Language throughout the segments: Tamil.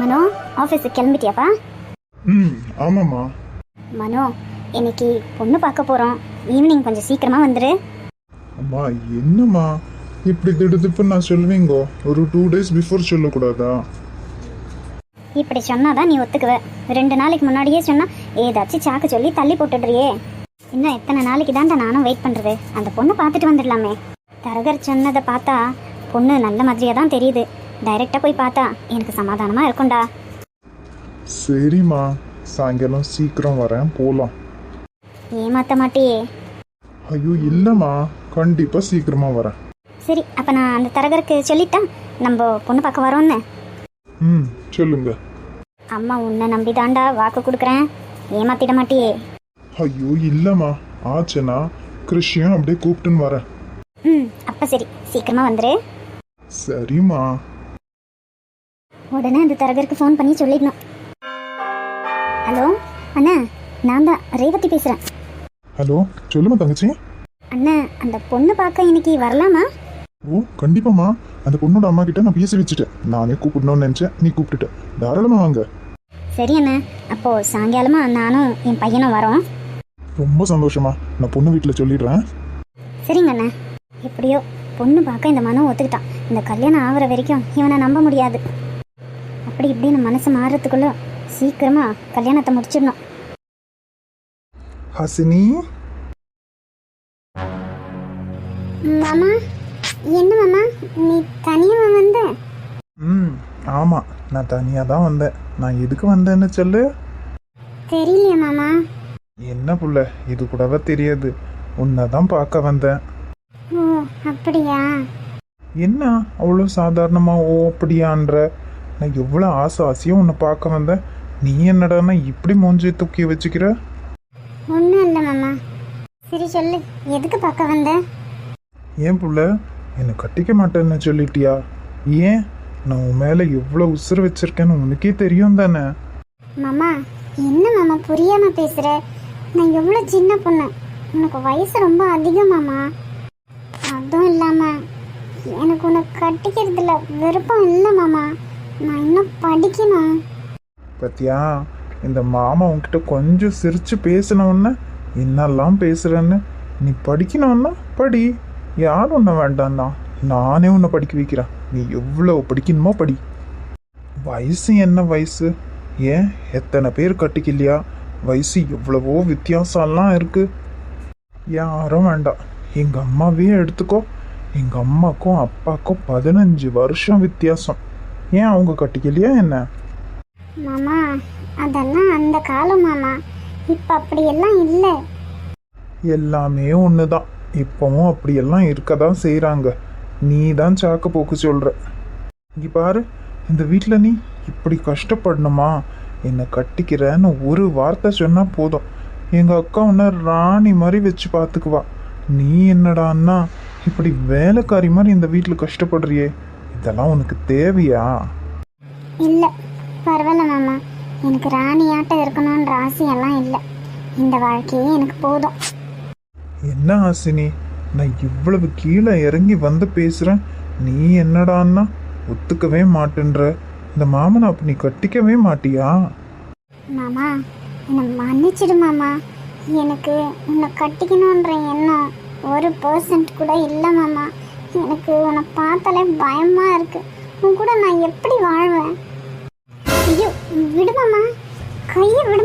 மனோ ஆஃபீஸுக்கு கிளம்பிட்டியாப்பா? ம் ஆமாம்மா. மனோ இன்னைக்கு பொண்ணு பார்க்க போகிறோம் ஈவினிங் கொஞ்சம் சீக்கிரமாக வந்துரு. அம்மா என்னம்மா? இப்படி திடுதிப்பு நான் சொல்லுவீங்கோ? ஒரு டூ டேஸ் பிஃபோர் சொல்லக்கூடாதா? இப்படி சொன்னாதான் நீ ஒத்துக்குவ. ரெண்டு நாளைக்கு முன்னாடியே சொன்னா ஏதாச்சும் சாக்கு சொல்லி தள்ளி போட்டுடுறியே. இன்னும் எத்தனை நாளைக்கு தான்டா நானும் வெயிட் பண்ணுறது அந்த பொண்ணு பார்த்துட்டு வந்துடலாமே. தரகர் சொன்னதை பார்த்தா பொண்ணு நல்ல மாதிரியாக தான் தெரியுது. டைரெக்டாக போய் பார்த்தா எனக்கு சமாதானமாக இருக்கும்டா. சரிம்மா. சாயங்காலம் சீக்கிரம் வரேன் போகலாம் ஏமாத்த மாட்டியே. ஐயோ இல்லைம்மா. கண்டிப்பாக சீக்கிரமாக வரேன். சரி அப்போ நான் அந்த தரகருக்கு சொல்லிட்டா நம்ம பொண்ணு பார்க்க வரோன்னு ம் சொல்லுங்க. அம்மா உன்னை நம்பி தாண்டா வாக்கு கொடுக்குறேன். ஏமாத்திட மாட்டியே. ஐயோ இல்லைம்மா. ஆச்சுன்னா கிருஷ்யன் அப்படியே கூப்பிட்டுன்னு வரேன். ம் அப்போ சரி. சீக்கிரமாக வந்துரு. சரிம்மா. உடனே அந்த தரகருக்கு ஃபோன் பண்ணி சொல்லிடணும். ஹலோ அண்ணா நான் தான் ரேவதி பேசுகிறேன் ஹலோ சொல்லுமா தங்கச்சி. அண்ணா அந்த பொண்ணு பார்க்க இன்னைக்கு வரலாமா? ஓ கண்டிப்பாம்மா. அந்த பொண்ணோட அம்மா கிட்ட நான் பேசி வச்சுட்டேன். நானே கூப்பிடணும்னு நினச்சேன். நீ கூப்பிட்டுட்ட. தாராளமாக வாங்க. சரி அண்ணா அப்போது சாயங்காலமா நானும் என் பையனும் வரோம். ரொம்ப சந்தோஷமா நான் பொண்ணு வீட்டில் சொல்லிடுறேன். சரிங்க அண்ணா. எப்படியோ பொண்ணு பார்க்க இந்த மனம் ஒத்துக்கிட்டான். இந்த கல்யாணம் ஆகுற வரைக்கும் இவனை நம்ப முடியாது. அப்படி இப்படின்னு மனசு மாறுறதுக்குள்ள சீக்கிரமா கல்யாணத்தை முடிச்சிடணும். ஹசினி? மாமா என்ன மாமா? நீ தனியாக வந்த? ம் ஆமாம் நான் தனியாக தான் வந்தேன். நான் எதுக்கு வந்தேன்னு சொல்லு. தெரியலையா மாமா. என்ன புள்ள? இது கூடவா தெரியாது. உன்னை தான் பார்க்க வந்தேன். ஓ அப்படியா? என்ன? அவ்வளோ சாதாரணமாக ஓ அப்படியான்ற. நான் எவ்வளோ ஆசை ஆசையாக உன்னை பார்க்க வந்தேன்? நீ என்னடான்னா இப்படி மூஞ்சி தூக்கி வச்சுக்கிற? ஒன்றும் இல்லை மாமா. சரி சொல்லு எதுக்கு பார்க்க வந்த? ஏன் புள்ள என்னை கட்டிக்க மாட்டேன்னு சொல்லிட்டியா? ஏன்? நான் உன் மேலே எவ்வளோ உசுறு வச்சிருக்கேன்னு உனக்கே தெரியும் தானே. மாமா என்ன மாமா புரியாம பேசுற? நான் எவ்வளோ சின்ன பொண்ணு. உனக்கு வயசு ரொம்ப அதிகம் மாமா. அதுவும் இல்லாம எனக்கு உனக்கு கட்டிக்கிறதுல விருப்பம் இல்லை மாமா. நான் இன்னும் படிக்கணும். பத்தியா இந்த மாமா உன்கிட்ட கொஞ்சம் சிரிச்சு பேசின உடனே என்னெல்லாம் பேசுறேன்னு? நீ படிக்கணும்னா படி. யாரும் உன்னை வேண்டாம்னா நானே உன்னை படிக்க வைக்கிறேன். நீ எவ்வளோ படிக்கணுமோ படி. வயசு என்ன வயசு? ஏன் எத்தனை பேர் கட்டிக்கலையா வயசு எவ்வளவோ வித்தியாசம்லாம் இருக்கு. யாரும் வேண்டாம். எங்கள் அம்மாவே எடுத்துக்கோ. எங்கள் அம்மாக்கும் அப்பாக்கும் பதினஞ்சு வருஷம் வித்தியாசம். ஏன் அவங்க கட்டிக்கலையா என்ன? மாமா அதெல்லாம் அந்த காலம் மாமா. இப்போ அப்படியெல்லாம் இல்லை. எல்லாமே ஒன்று தான் இப்போவும் அப்படியெல்லாம் இருக்க தான் செய்கிறாங்க நீ தான் சாக்கு போக்கு சொல்கிற இங்கே பாரு இந்த வீட்டில் நீ இப்படி கஷ்டப்படணுமா? என்னை கட்டிக்கிறேன்னு ஒரு வார்த்தை சொன்னால் போதும். எங்கள் அக்கா உன்னை ராணி மாதிரி வச்சு பார்த்துக்குவா நீ என்னடான்னா இப்படி வேலைக்காரி மாதிரி இந்த வீட்டில் கஷ்டப்படுறியே. இதெல்லாம் உனக்கு தேவையா? இல்லை பரவாயில்ல மாமா. எனக்கு ராணியாட்டம் இருக்கணுன்ற ஆசையெல்லாம் இல்லை. இந்த வாழ்க்கையே எனக்கு போதும். என்ன ஆசினி? நான் இவ்வளவு கீழே இறங்கி வந்து பேசுகிறேன் நீ என்னடான்னா ஒத்துக்கவே மாட்டேன்ற. இந்த மாமனை அப்ப நீ கட்டிக்கவே மாட்டியா? மாமா என்னை மன்னிச்சிடு மாமா. எனக்கு உன்னை கட்டிக்கணுன்ற எண்ணம் ஒரு பர்சன்ட் கூட இல்லை மாமா. எனக்கு உன்னை பார்த்தாலே பயமா இருக்கு. உன் கூட நான் எப்படி வாழ்வேன்? ஐயோ விடு கையை விடு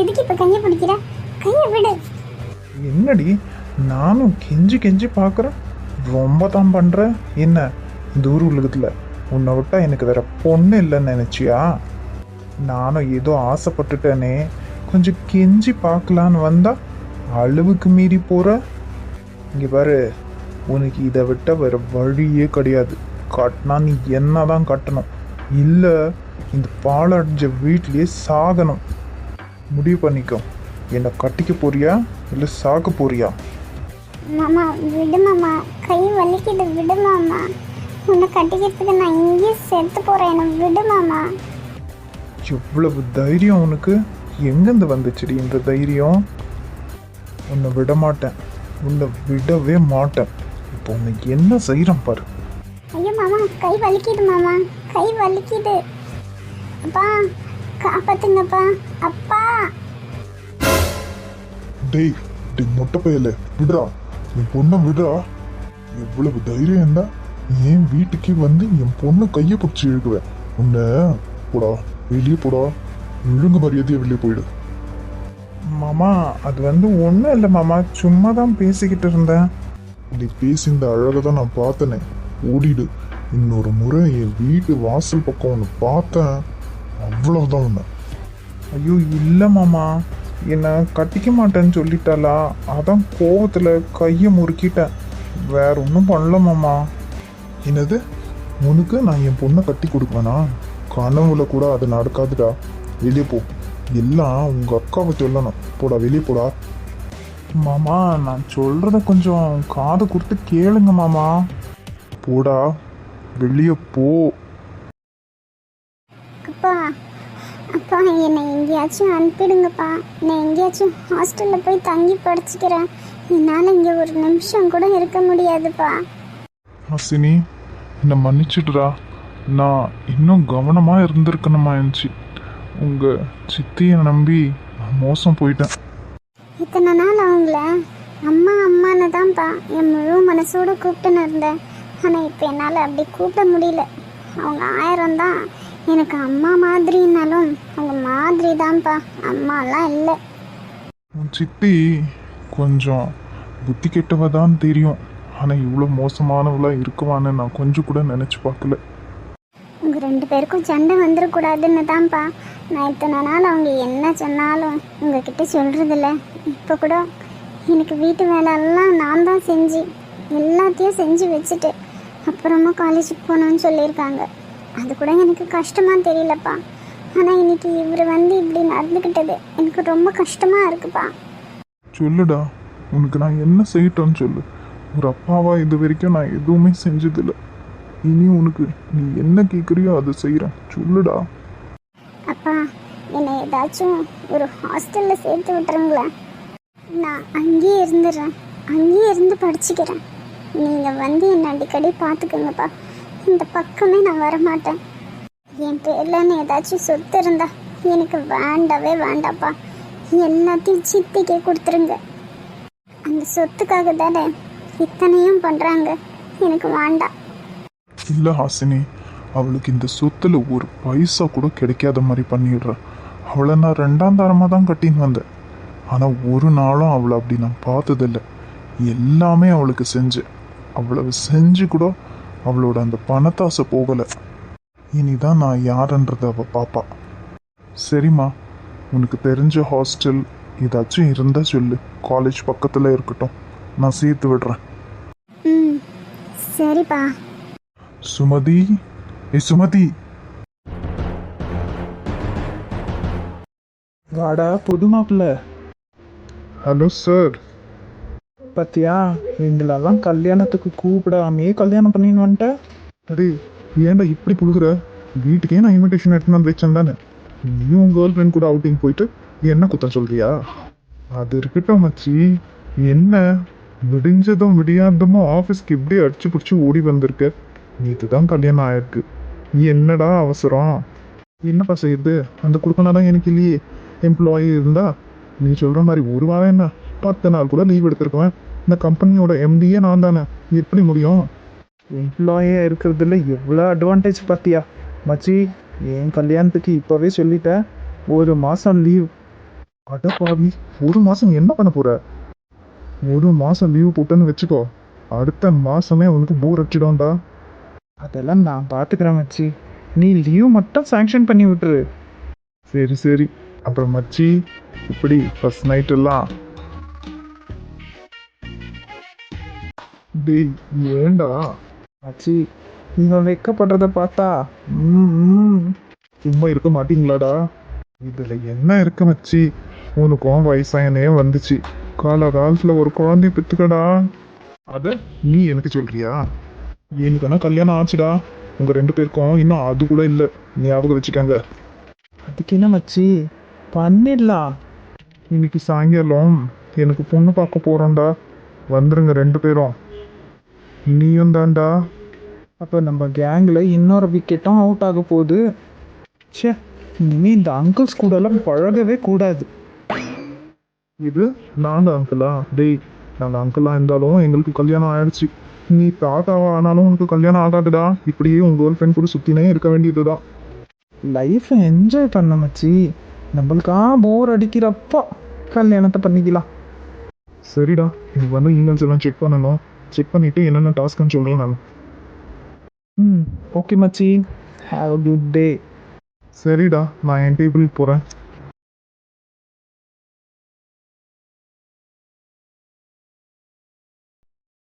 எதுக்கு இப்போ கையை பிடிக்கிற? கையை விடு. என்னடி? நானும் கெஞ்சி கெஞ்சி பார்க்குறேன். ரொம்ப தான் பண்ணுறேன் என்ன? இந்த ஊர் உலகத்தில் உன்னை விட்டால் எனக்கு வேற பொண்ணு இல்லைன்னு நினச்சியா? நானும் ஏதோ ஆசைப்பட்டுட்டேனே. கொஞ்சம் கெஞ்சி பார்க்கலான்னு வந்தா அளவுக்கு மீறி போகிற இங்கே பாரு உனக்கு இதை விட்ட வேற வழியே கிடையாது. கட்டினா நீ என்ன தான் கட்டணும்? இல்லை இந்த பாலடைஞ்ச வீட்லயே சாகணும். முடிவு பண்ணிக்கோ. என்னை கட்டிக்க போறியா? இல்லை சாக போறியா? மாமா விடு மாமா. கை வலிக்குது. விடு மாமா. உன்னை கட்டிக்கிறதுக்கு நான் இங்கேயே செத்து போகிறேன் என்னை விடு மாமா. எவ்வளவு தைரியம் உனக்கு? எங்கேருந்து வந்துச்சுடி இந்த தைரியம்? உன்னை விட மாட்டேன் உன்னை விடவே மாட்டேன். இப்போ உனக்கு என்ன செய்கிறேன் பாரு. ஐயோ மாமா கை வலிக்குது மாமா. கை வலிக்குது. அப்பா காப்பாத்துங்கப்பா. அப்பா. டேய் டேய் மொட்டை பையல விடுறா. என் பொண்ணை விடுறா. எவ்வளவு தைரியம் இருந்தா என் வீட்டுக்கே வந்து என் பொண்ணை கையை பிடிச்சி இழுக்குவேன். உன்னை போடா வெளியே போடா. ஒழுங்கு மரியாதையா வெளியே போயிடு. மாமா அது வந்து ஒன்றும் இல்லை மாமா. சும்மா தான் பேசிக்கிட்டு இருந்தேன். நீ பேசி இந்த அழகை தான் நான் பார்த்தனே. ஓடிடு. இன்னொரு முறை என் வீட்டு வாசல் பக்கம் ஒன்று பார்த்தேன். அவ்வளவுதான் உன்னை. ஐயோ இல்லை மாமா. என்னை கட்டிக்க மாட்டேன்னு சொல்லிட்டாளா? அதான் கோவத்தில் கையை முறுக்கிட்டேன். வேற ஒன்றும் பண்ணல மாமா. என்னது? உனக்கு நான் என் பொண்ணை கட்டி கொடுக்குவேனா? கனவுல கூட அது நடக்காதுடா. வெளியே போ. எல்லாம் உங்க அக்காவை சொல்லணும். போடா வெளியே போடா. மாமா நான் சொல்கிறத கொஞ்சம் காது கொடுத்து கேளுங்க மாமா. போடா வெளியே போ. அப்பா அப்பா என்னை எங்கேயாச்சும் அனுப்பிடுங்கப்பா. நான் எங்கேயாச்சும் ஹாஸ்டலில் போய் தங்கி படிச்சுக்கிறேன். என்னால் இங்கே ஒரு நிமிஷம் கூட இருக்க முடியாதுப்பா. ஹசினி என்னை மன்னிச்சிடுறா நான் இன்னும் கவனமாக இருந்திருக்கணுமா இருந்துச்சு உங்கள் சித்தியை நம்பி நான் மோசம் போயிட்டேன். இத்தனை நாள் அவங்கள அம்மா அம்மான்னு தான்ப்பா என் முழு மனசோட கூப்பிட்டுன்னு இருந்தேன். ஆனால் இப்போ என்னால் அப்படி கூப்பிட முடியல. அவங்க ஆயிரம் தான். எனக்கு அம்மா மாதிரினாலும் அவங்க மாதிரி தான்ப்பா அம்மாலாம் இல்லை. உன் சித்தி கொஞ்சம் புத்தி கெட்டவ தான் தெரியும். ஆனால் இவ்வளோ மோசமானவளாக இருக்குவான்னு நான் கொஞ்சம் கூட நினச்சி பார்க்கல. உங்கள் ரெண்டு பேருக்கும் சண்டை வந்துடக்கூடாதுன்னு தான்ப்பா நான் இத்தனை நாள் அவங்க என்ன சொன்னாலும் உங்ககிட்ட சொல்கிறதில்ல இப்போ கூட எனக்கு வீட்டு வேலையெல்லாம் நான் தான் செஞ்சு எல்லாத்தையும் செஞ்சு வச்சுட்டு அப்புறமா காலேஜுக்கு போகணுன்னு சொல்லியிருக்காங்க. அது கூட எனக்கு கஷ்டமாக தெரியலப்பா. ஆனால் இன்னைக்கு இவர் வந்து இப்படி நடந்துக்கிட்டது எனக்கு ரொம்ப கஷ்டமாக இருக்குப்பா. சொல்லுடா உனக்கு நான் என்ன செய்யட்டோன்னு சொல்லு. ஒரு அப்பாவா இது வரைக்கும் நான் எதுவுமே செஞ்சதில்லை. இனி உனக்கு நீ என்ன கேட்குறியோ அதை செய்கிறேன் சொல்லுடா. அப்பா என்னை ஏதாச்சும் ஒரு ஹாஸ்டலில் சேர்த்து விட்டுருங்களேன். நான் அங்கேயே இருந்துடுறேன். அங்கேயே இருந்து படிச்சுக்கிறேன். நீங்கள் வந்து என்னை அடிக்கடி பார்த்துக்கோங்கப்பா. இந்த பக்கமே நான் வரமாட்டேன். என் பேர்லன்னு ஏதாச்சும் சொத்து இருந்தா எனக்கு வேண்டவே வேண்டாப்பா. எல்லாத்தையும் சித்திக்கே கொடுத்துருங்க. அந்த சொத்துக்காக தானே இத்தனையும் பண்ணுறாங்க எனக்கு வேண்டாம். இல்லை ஹாசினி அவளுக்கு இந்த சொத்துல ஒரு பைசா கூட கிடைக்காத மாதிரி பண்ணிடுறேன் அவளை நான் ரெண்டாம் தாரமாக தான் கட்டின்னு வந்தேன். ஆனால் ஒரு நாளும் அவளை அப்படி நான் பார்த்ததில்ல. எல்லாமே அவளுக்கு செஞ்சேன் அவ்வளவு செஞ்சு கூட அவளோட அந்த பணத்தாசை போகலை. இனிதான் நான் யாருன்றதை அவள் பாப்பா. சரிம்மா உனக்கு தெரிஞ்ச ஹாஸ்டல் ஏதாச்சும் இருந்தால் சொல்லு. காலேஜ் பக்கத்தில் இருக்கட்டும். நான் சேர்த்து விடுறேன். சரிப்பா. சுமதி ஏ சுமதி. வாடா புது மாப்பிள்ள. ஹலோ சார் பத்தியா எங்களெல்லாம் கல்யாணத்துக்கு கூப்பிடாமே கல்யாணம் பண்ணின்னு வந்துட்ட? அடே ஏன்டா இப்படி புழுகுற? வீட்டுக்கே நான் இன்விடேஷன் எடுத்துன்னு வந்து வச்சேன் தானே. நீயும் கேர்ள் ஃப்ரெண்ட் கூட அவுட்டிங் போயிட்டு என்ன குத்தம் சொல்றியா? அது இருக்கட்டும் மச்சி. என்ன விடிஞ்சதும் விடியாதமோ ஆஃபீஸ்க்கு இப்படி அடிச்சு பிடிச்சி ஓடி வந்திருக்க. நேற்று தான் கல்யாணம் ஆயிருக்கு. நீ என்னடா அவசரம்? என்னப்பா செய்யுது அந்த கொடுக்கணும் தான் எனக்கு இல்லையே. எம்ப்ளாயி இருந்தா? நீ சொல்ற மாதிரி ஒரு வாரம் என்ன? பத்து நாள் கூட லீவ் எடுத்திருக்குவேன். இந்த கம்பெனியோட எம்டியே நான் தானே. எப்படி முடியும்? எம்ப்ளாயாக இருக்கிறதுல எவ்வளோ அட்வான்டேஜ் பார்த்தியா? மச்சி என் கல்யாணத்துக்கு இப்போவே சொல்லிட்டேன். ஒரு மாதம் லீவ் அட பாவி ஒரு மாதம் என்ன பண்ண போகிற ஒரு மாதம் லீவ் போட்டேன்னு வச்சுக்கோ. அடுத்த மாதமே உனக்கு போர் அடிச்சிடும்டா. அதெல்லாம் நான் பார்த்துக்கிறேன் மச்சி. நீ லீவ் மட்டும் சாங்ஷன் பண்ணி விட்டுரு. சரி சரி. அப்புறம் மச்சி இப்படி ஃபர்ஸ்ட் நைட் எல்லாம். டேய் ஏன்டா மச்சி இவன் வெக்கப்படுறத பார்த்தா ம், சும்மா இருக்க மாட்டீங்களாடா? இதுல என்ன இருக்கு மச்சி? உனக்கும் வயசாயனே வந்துச்சு. கால காலத்துல ஒரு குழந்தைய பித்துக்கடா. அத நீ எனக்கு சொல்றியா? எனக்கு வேணா கல்யாணம் ஆச்சுடா. உங்க ரெண்டு பேருக்கும் இன்னும் அது கூட இல்ல. ஞாபகம் வச்சுக்கோங்க. அதுக்கு என்ன மச்சி? பண்ணிடலாம் இன்னைக்கு சாயங்காலம் எனக்கு பொண்ணு பார்க்க போறோம்டா. வந்துருங்க ரெண்டு பேரும். நீயும் தான்டா. அப்போ நம்ம கேங்கில் இன்னொரு விக்கெட்டும் அவுட் ஆக போகுது. ச்சே இனிமே இந்த அங்கிள்ஸ் கூடலாம் பழகவே கூடாது. இது நாங்க அங்கிளா டேய் நாங்க அங்கிளா இருந்தாலும் எங்களுக்கு கல்யாணம் ஆயிடுச்சு. நீ தாத்தாவா ஆனாலும் உனக்கு கல்யாணம் ஆகாதுடா. இப்படியே உங்க கேர்ள் ஃப்ரெண்ட் கூட சுத்தினே இருக்க வேண்டியதுதான். லைஃப்பை என்ஜாய் பண்ண மச்சி. நம்மளுக்கா போர் அடிக்கிறப்போ கல்யாணத்தை பண்ணிக்கலாம். சரிடா நீ வந்து இமெயில்ஸ் எல்லாம் செக் பண்ணணும். செக் பண்ணிட்டு என்னென்ன டாஸ்க்னு சொல்றேன் நான் ம் ஓகே மச்சி. ஹாவ் குட் டே சரிடா நான் என் டேபிள் போறேன்.